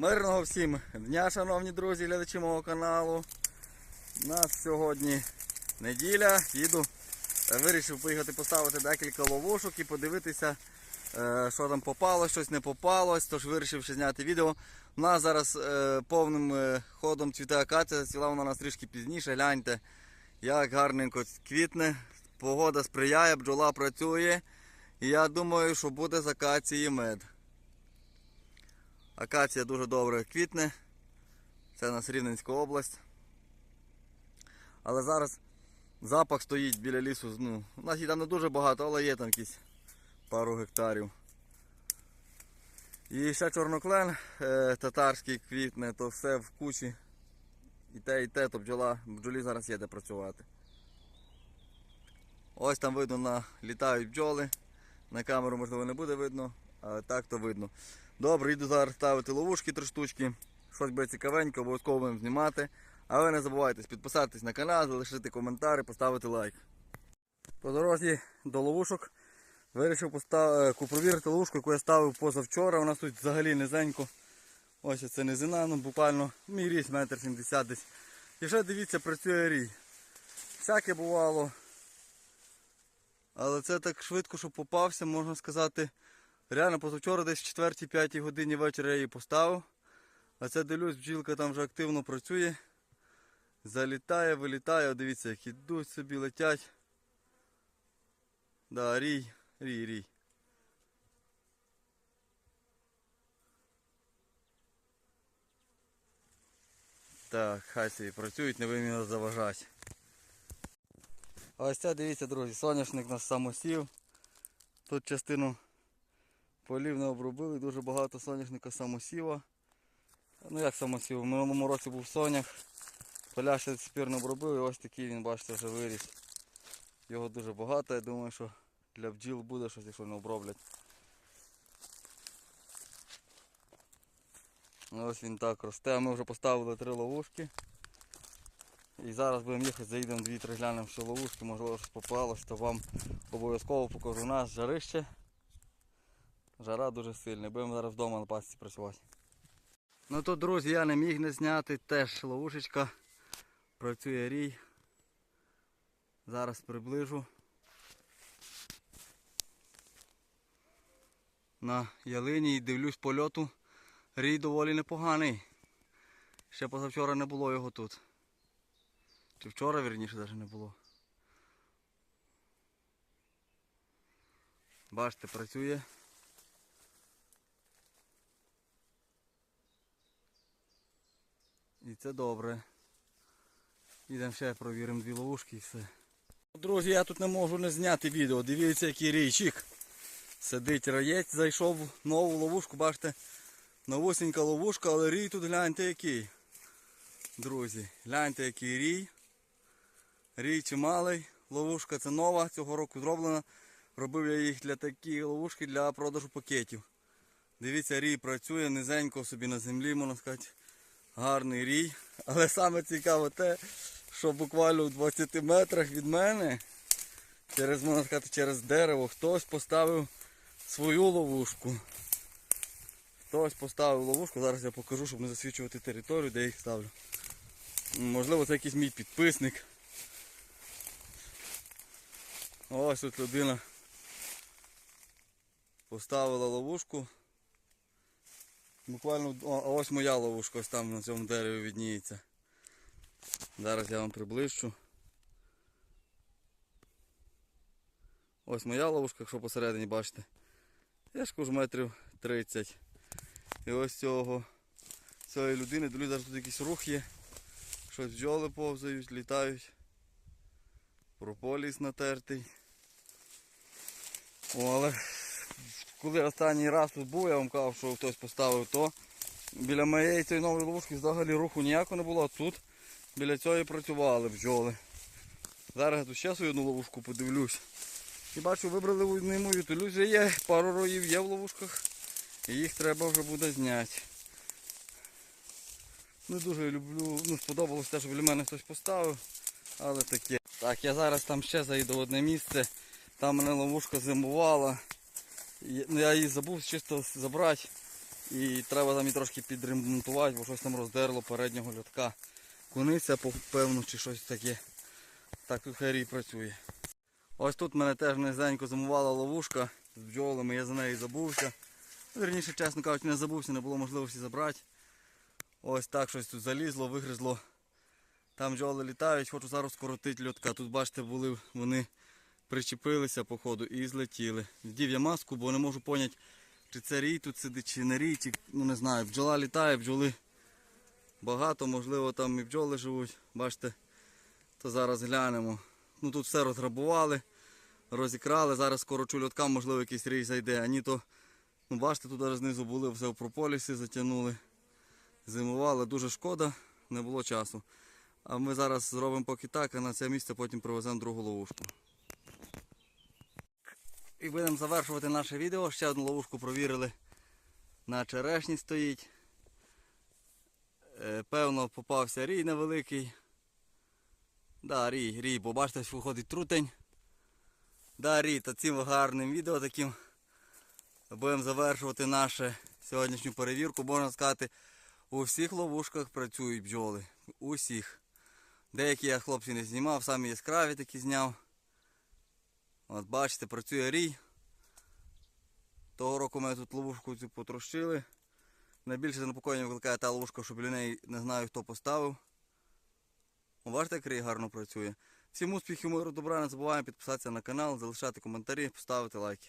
Мирного всім дня, шановні друзі, глядачі мого каналу. У нас сьогодні неділя. Їду. Е, Вирішив поїхати поставити декілька ловушок і подивитися, е, що там попалось, щось не попалось. Тож вирішив ще зняти відео. У нас зараз е, повним ходом цвіте акація, зацвіла вона у нас трішки пізніше. Гляньте, як гарненько квітне. Погода сприяє, бджола працює. І я думаю, що буде з акації мед. Акація дуже добре квітне. Це у нас Рівненська область. Але зараз запах стоїть біля лісу. Ну, у нас її там не дуже багато, але є там якісь пару гектарів. І ще чорноклен е, татарський квітне, то все в кучі. І те, і те, то бджола, бджолі зараз є де працювати. Ось там видно на літають бджоли. На камеру можливо не буде видно, але так то видно. Добре, йду зараз ставити ловушки три штучки. Щось буде цікавенько, обов'язково будемо знімати. А ви не забувайте підписатись на канал, залишити коментар і поставити лайк. По дорозі до ловушок вирішив постав... е, провірити ловушку, яку я ставив позавчора. У нас тут взагалі низенько. Ось це низина, ну буквально мій ріст метр сімдесят десь. І вже дивіться, працює рій. Всяке бувало. Але це так швидко, що попався, можна сказати. Реально позавчора десь в 4-5 годині вечора я її поставив. А це дивлюсь, бджілка там вже активно працює. Залітає, вилітає, О, дивіться, як ідуть собі, летять. Да, рій, рій, рій. Так, хай собі працюють, не ви мені заважати. А ось це дивіться, друзі, соняшник нас самосів. Тут частину полів не обробили, дуже багато соняшника самосіва. Ну як самосів, в минулому році був сонях. Поля ще тепер не обробили, ось такий він, бачите, вже виріс. Його дуже багато, я думаю, що для бджіл буде щось, якщо не оброблять. Ну, Ось він так росте, ми вже поставили три ловушки. І зараз будемо їхати, заїдемо дві-три глянемо, що ловушки, можливо щось попалось, то вам обов'язково покажу У нас жарище. Жара дуже сильна, будемо зараз вдома на пасіці працювати. Ну то, друзі, я не міг не зняти, теж ловушечка. Працює рій. Зараз приближу. На ялині і дивлюсь польоту. Рій доволі непоганий. Ще позавчора не було його тут. Чи вчора, вірніше, навіть не було. Бачите, працює. Це добре. Ідемо ще провіримо дві ловушки і все. Друзі, я тут не можу не зняти відео. Дивіться, який рійчик. Сидить раєць, зайшов в нову ловушку, бачите, новусенька ловушка, але рій тут гляньте який. Друзі, гляньте який рій. Рій чималий. Ловушка це нова, цього року зроблена. Робив я їх для такі ловушки для продажу пакетів. Дивіться, рій працює низенько собі на землі, можна сказати, гарний рій. Але саме цікаве те, що буквально в 20 метрах від мене, через, можна сказати, через дерево, хтось поставив свою ловушку. Хтось поставив ловушку, зараз я покажу, щоб не засвічувати територію, де я їх ставлю. Можливо, це якийсь мій підписник. Ось тут людина поставила ловушку. Буквально о, ось моя ловушка ось там на цьому дереві відніється. Зараз я вам приближу. Ось моя ловушка, якщо посередині бачите. Я ж кажу метрів 30. І ось цього цієї людини, дивлюсь, зараз тут якийсь рух є. Щось бджоли повзають, літають. Прополіс натертий. О, але коли останній раз тут був, я вам казав, що хтось поставив то. Біля моєї цієї нової ловушки взагалі руху ніякого не було, а тут біля цієї працювали бджоли. Зараз я тут ще свою одну ловушку подивлюсь. І бачу, вибрали не мою тулю, є, пару роїв є в ловушках. І їх треба вже буде зняти. Не дуже люблю, ну сподобалось те, що біля мене хтось поставив, але таке. Так, я зараз там ще зайду в одне місце. Там мене ловушка зимувала. Ну, я її забув чисто забрати. І треба там і трошки підремонтувати, бо щось там роздерло переднього льотка. Куниця, певно, чи щось таке. Так тут хай працює. Ось тут мене теж низенько замувала ловушка з бджолами, я за неї забувся. Ну, Вірніше, чесно кажучи, не забувся, не було можливості забрати. Ось так щось тут залізло, вигризло. Там бджоли літають, хочу зараз скоротити льотка. Тут бачите, були вони причепилися по ходу і злетіли. Вдів я маску, бо не можу поняти, чи це рій тут сидить, чи не рій, чи ну не знаю. Бджола літає, бджоли багато, можливо там і бджоли живуть. Бачите, то зараз глянемо. Ну тут все розграбували, розікрали. Зараз скоро чульоткам, можливо, якийсь рій зайде. А ні то, ну бачите, тут знизу були, все в прополісі затягнули. Зимували, дуже шкода, не було часу. А ми зараз зробимо поки так, а на це місце потім привеземо другу ловушку. І будемо завершувати наше відео. Ще одну ловушку провірили. На черешні стоїть. Е, Певно, попався рій невеликий. Да, рій, рій, бо бачите, виходить трутень. Да, рій, та цим гарним відео таким будемо завершувати нашу сьогоднішню перевірку. Можна сказати, у всіх ловушках працюють бджоли. Усіх. Деякі я хлопці не знімав, самі яскраві такі зняв. От бачите, працює рій. Того року ми тут ловушку цю потрощили. Найбільше занепокоєння викликає та ловушка, що біля неї не знаю хто поставив. Бачите, як рій гарно працює. Всім успіхів, миру, добра, не забуваємо підписатися на канал, залишати коментарі, поставити лайки.